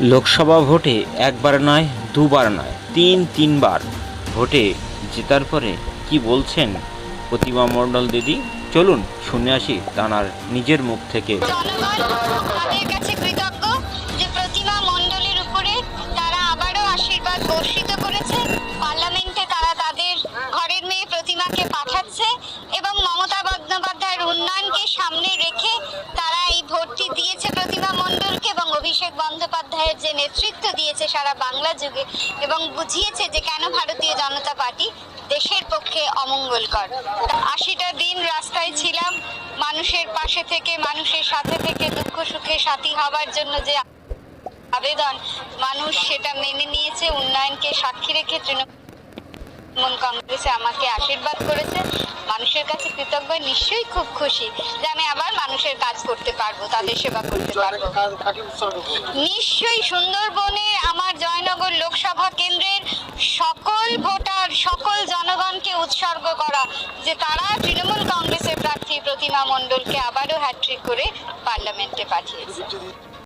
লোকসভা ভোটে একবার নয়, দুবার নয়, তিন, তিনবার ভোটে জেতার পরে কি বলছেন প্রতিমা মণ্ডল দিদি? চলুন, শুনে আসি তাঁর নিজের মুখ থেকে। পাঠাচ্ছে এবং মমতা সামনে রেখে তারা এই ভোটটি দিয়েছে অভিষেক বন্দ্যোপাধ্যায়ের যে নেতৃত্ব দিয়েছে সারা বাংলা যুগে এবং বুঝিয়েছে যে কেন ভারতীয় জনতা পার্টি দেশের পক্ষে অমঙ্গলকর। আশিটা দিন রাস্তায় ছিলাম, মানুষের পাশে থেকে, মানুষের সাথে থেকে দুঃখ সুখে সাথী হবার জন্য যে আবেদন, মানুষ সেটা মেনে নিয়েছে, উন্নয়নকে সাক্ষী রেখে তৃণমূল কংগ্রেসে আমাকে আশীর্বাদ করেছে। মানুষের কাছে কৃতজ্ঞ, নিশ্চয়ই খুব খুশি যে আমি আবার করতে পারব তাদের সেবা করতে পারব। নিশ্চয়ই সুন্দরবনে আমার জয়নগর লোকসভা কেন্দ্রের সকল ভোটার সকল জনগণকে উৎসর্গ করা যে তারা তৃণমূল কংগ্রেসের প্রার্থী প্রতিমা মণ্ডলকে আবারও হ্যাট্রিক করে পার্লামেন্টে পাঠিয়েছে।